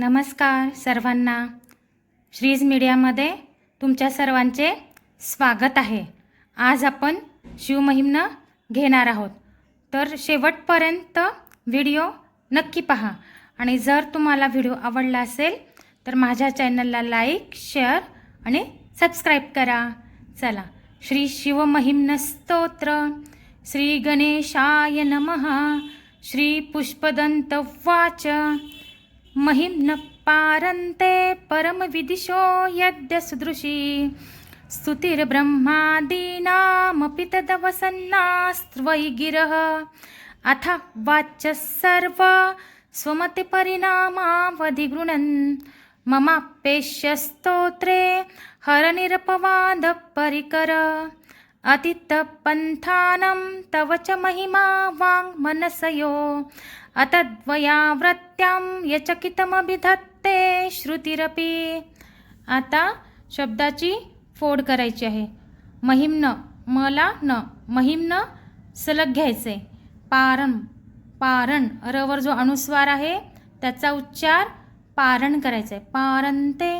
नमस्कार सर्वांना. श्रीज मीडियामध्ये तुमच्या सर्वांचे स्वागत आहे. आज आपण शिवमहिमनं घेणार आहोत. तर शेवटपर्यंत व्हिडिओ नक्की पहा. आणि जर तुम्हाला व्हिडिओ आवडला असेल तर माझ्या चॅनलला लाईक शेअर आणि सबस्क्राईब करा. चला श्री शिवमहिमन स्तोत्र. श्री गणेशाय नमः. श्री पुष्पदंत वाच. महिम्न पारन्ते परमविदिशो यद्य सुदृशी स्तुतिर्ब्रह्मादीनामपि तदवसन्नास्त्वयि गिरः। अथ वाच्य सर्व स्वमतिपरिणामावधिगृणन् ममाप्येष्यस्तोत्रे हरनिरपवादपरिकर। अतितपन्थानं तव च महिमा वाङ्मनसयो अतद्वयावृत्त्यां यचकितमभिधत्ते श्रुतिरपि। आता शब्दाची फोड करायची आहे। महिम्न मला न महिम्न सलग घ्यायचे। पारण पारण रवर जो अनुस्वार आहे त्याचा उच्चार पारण करायचा आहे। पारंते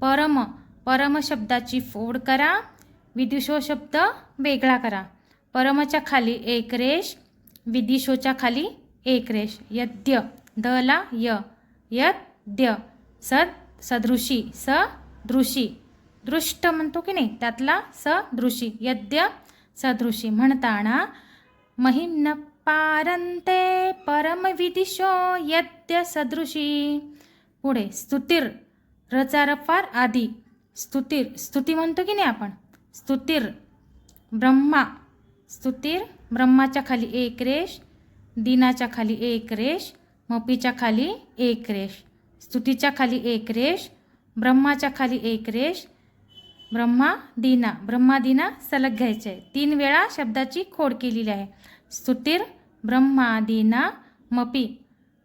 परम परम शब्दाची फोड करा। विदिशो शब्द वेगळा करा. परमच्या खाली एक रेष विदिशोच्या खाली एक रेष. यद्य दला य. यद्य सद सदृशी सदृशी. दृष्ट म्हणतो की नाही? त्यातला सदृशी. यद्य सदृशी म्हणताना महिम्न पारंते परमविदिशो यद्य सदृशी. पुढे स्तुतीर रचारफार आदी. स्तुतीर स्तुती म्हणतो की नाही आपण? स्तुतीर ब्रह्मा स्तुतीर ब्रह्माच्या खाली एक रेष दिनाच्या खाली एक रेष मपीच्या खाली एक रेष स्तुतीच्या खाली एक रेष ब्रह्माच्या खाली एक रेष ब्रह्मा दिना ब्रह्मा दिना सलग घ्यायचे. आहे तीन वेळा शब्दाची खोड केलेली आहे. स्तुतीर ब्रह्मा दिना मपी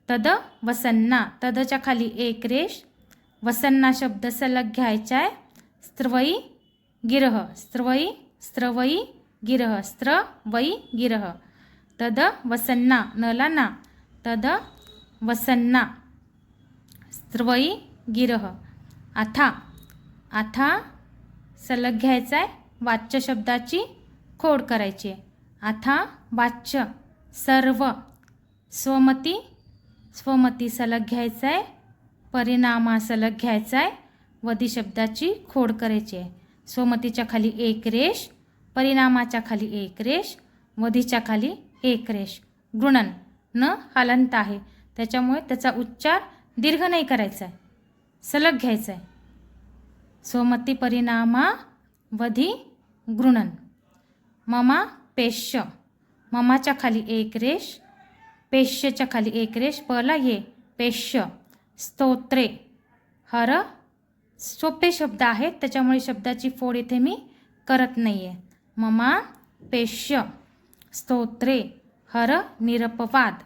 तद वसन्ना तदच्या खाली एक रेष वसन्ना शब्द सलग घ्यायचा आहे. स्त्रवई गिरह स्त्रवयी स्त्रवयी गिरह स्त्र वयी गिरह। तद वसन्ना नला ना तद वसन्ना। स्त्रवयी गिरह। आथा। आथा सलग घ्यायचा आहे वाच्य शब्दाची खोड करायची. आहे आथा वाच्य सर्व। स्वमती स्वमती सलग घ्यायचा आहे परिणामा सलग घ्यायचा आहे वधी शब्दाची खोड करायची आहे. सोमतीच्या खाली एक रेष परिणामाच्या खाली एक रेष वधीच्या खाली एक रेष. गृणन न हलंत आहे. त्याच्यामुळे त्याचा उच्चार दीर्घ नाही करायचा आहे सलग घ्यायचा आहे सोमती परिणामा वधी गृणन. ममा पेश्य. ममाच्या खाली एक रेष पेश्यच्या खाली एक रेष. पला ये पेश्य. स्तोत्रे. हर सोपे शब्द आहेत त्याच्यामुळे शब्दाची फोड इथे मी करत नाही आहे ममा पेश्य स्तोत्रे हर निरपवाद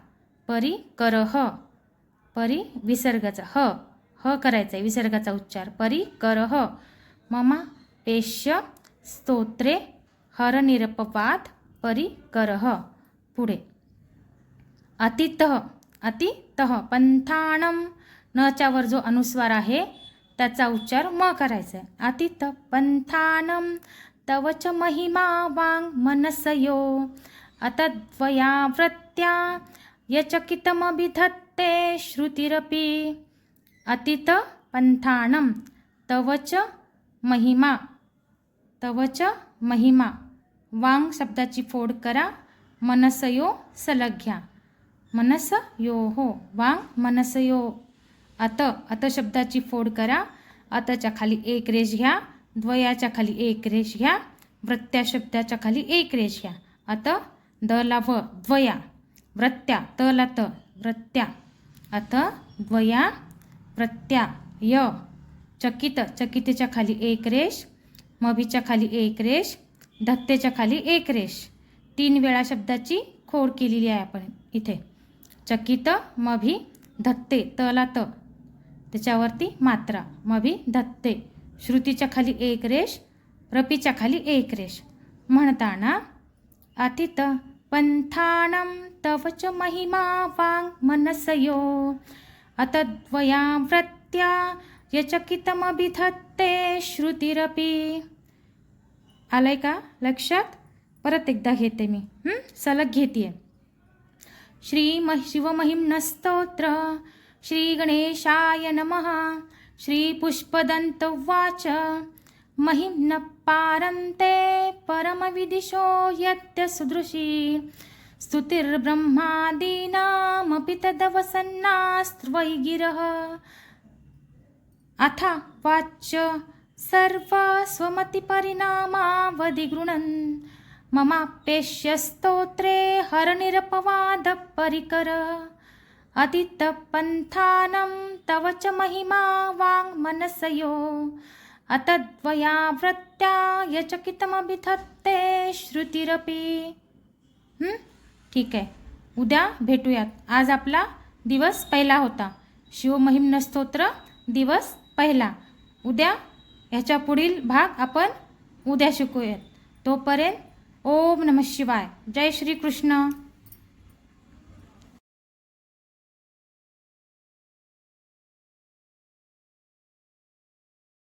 परी करह परी विसर्गाचा ह ह करायचा आहे विसर्गाचा उच्चार परी करह ममा पेश्य स्तोत्रे हर निरपवाद परी करह. पुढे. अतितः अतितः पंथाणम नच्यावर जो अनुस्वार आहे त्याचा उच्चार म करायचा आहे अतित पंथानम तवच महिमा वांग मनसयो अतद्वया वृत्त्या यचकितमभिधत्ते श्रुतिरपि। अतित पंथानम तवच महिमा तवच महिमा वांग शब्दाची फोड करा मनसयो सलग घ्या मनसयो हो वांग मनसयो। अत अत शब्दाची फोड करा. अतच्या खाली एक रेष घ्या. द्वयाच्या खाली एक रेष घ्या. वृत्त्या शब्दाच्या खाली एक रेष घ्या. अत दला व द्वया. वृत्त्या तला त वृत्त्या अत द्वया प्रत्या य. चकित चकितेच्या खाली एक रेष. मभीच्या खाली एक रेष. धत्तेच्या खाली एक रेष. तीन वेळा शब्दाची खोड केलेली आहे आपण इथे. चकित मभी धत्ते तला त. त्याच्यावरती मात्रा. मभी धत्ते श्रुतीच्या खाली एक रेष रपीच्या खाली एक रेष. म्हणताना अतित पंथानं तव च महिमा वांग मनसयो. अतद्वयावृत्त्या यचकितमभिधत्ते श्रुतिरपि. आलंय का लक्षात? परत एकदा घेते मी. सलग घेते श्री म शिवमहिम्नस्तोत्र श्रीगणेशाय नमः। श्रीपुष्पदन्त उवाच महिम्न पारन्ते परमविदिशो यत्य सुदृशी स्तुतिर्ब्रह्मादीनामपि तदवसन्नास्त्वयि गिरः अथा वाच्य सर्वस्वमतिपरिणामावधि गृणन् ममाप्येष्य स्तोत्रे हरनिरपवादपरिकर। अतितपन्थानं तव च महिमा वाङ्मनसयो अतद्वयावृत्त्या यचकितमभिधत्ते श्रुतिरपि। ठीक आहे. उद्या भेटूयात. आज आपला दिवस पहिला होता. शिवमहिम्न स्तोत्र दिवस पहिला. उद्या ह्याच्या पुढील भाग आपण उद्या शिकूयात. तोपर्यंत ओम नम शिवाय. जय श्रीकृष्ण.